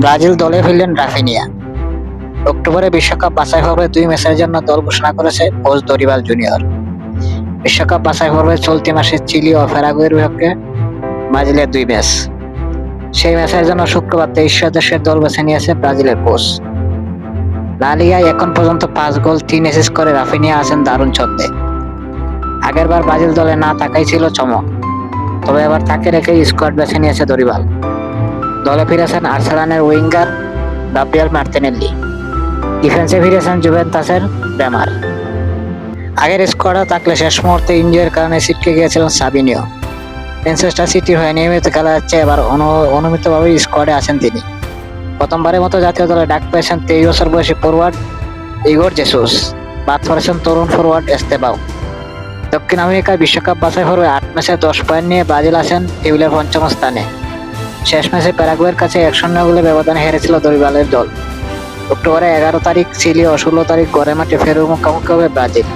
Brazil দলে ফিরলেন Raphinha. অক্টোবরে বিশ্বকাপ বাছাই পর্বে দুই ম্যাচের জন্য দল ঘোষণা করেছে কোচ দরিবাল জুনিয়র। বিশ্বকাপ বাছাই পর্বে চলতি মাসে চিলি ও ফেরাগুয়ের বিপক্ষে ব্রাজিলের দুই ম্যাচ। সেই ম্যাচের জন্য শুক্রবার তেইশ সদস্যের দল বেছে নিয়েছে ব্রাজিলের কোচ। লালিগায় এখন পর্যন্ত পাঁচ গোল, তিন অ্যাসিস্ট করে রাফিনিয়া আছেন দারুণ ছন্দে। আগেরবার ব্রাজিল দলে না থাকাই ছিল চমক, তবে এবার তাকে রেখে স্কোয়াড বেছে নিয়েছে দরিবাল। দলে ফিরেছেন আর্সেলানের উইঙ্গার গাব্রিয়াল মার্টিনেল্লি ডিফেন্সে ফিরেছেন জুভেন্তাসের ব্যামার। আগের স্কোয়াডে থাকলে শেষ মুহূর্তে ইঞ্জুরির কারণে ছিটকে গিয়েছিলেন সাবিনিও। ম্যানচেস্টার সিটির হয়ে নিয়মিত খেলা যাচ্ছে, এবার অনু- অনুমিতভাবে স্কোয়াডে আছেন তিনি। প্রথমবারের মতো জাতীয় দলে ডাক পেয়েছেন তেইশ বছর বয়সী ফরওয়ার্ড ইগোর জেসুস, বাদ পড়েছেন তরুণ ফরওয়ার্ড এস্তেবাও। দক্ষিণ আমেরিকার বিশ্বকাপ বাছাই পর্বে আট ম্যাচে দশ পয়েন্ট নিয়ে ব্রাজিল আছেন টেবিলের পঞ্চম স্থানে। শেষ ম্যাচে প্যারাগুয়ের কাছে এক শূন্য গোলে ব্যবধানে হেরেছিল দরিবালের দল। অক্টোবরের এগারো তারিখ, চিলি ও ষোলো তারিখ গড়ে মাঠে ফেরু মুখোমুখি হবে ব্রাজিল।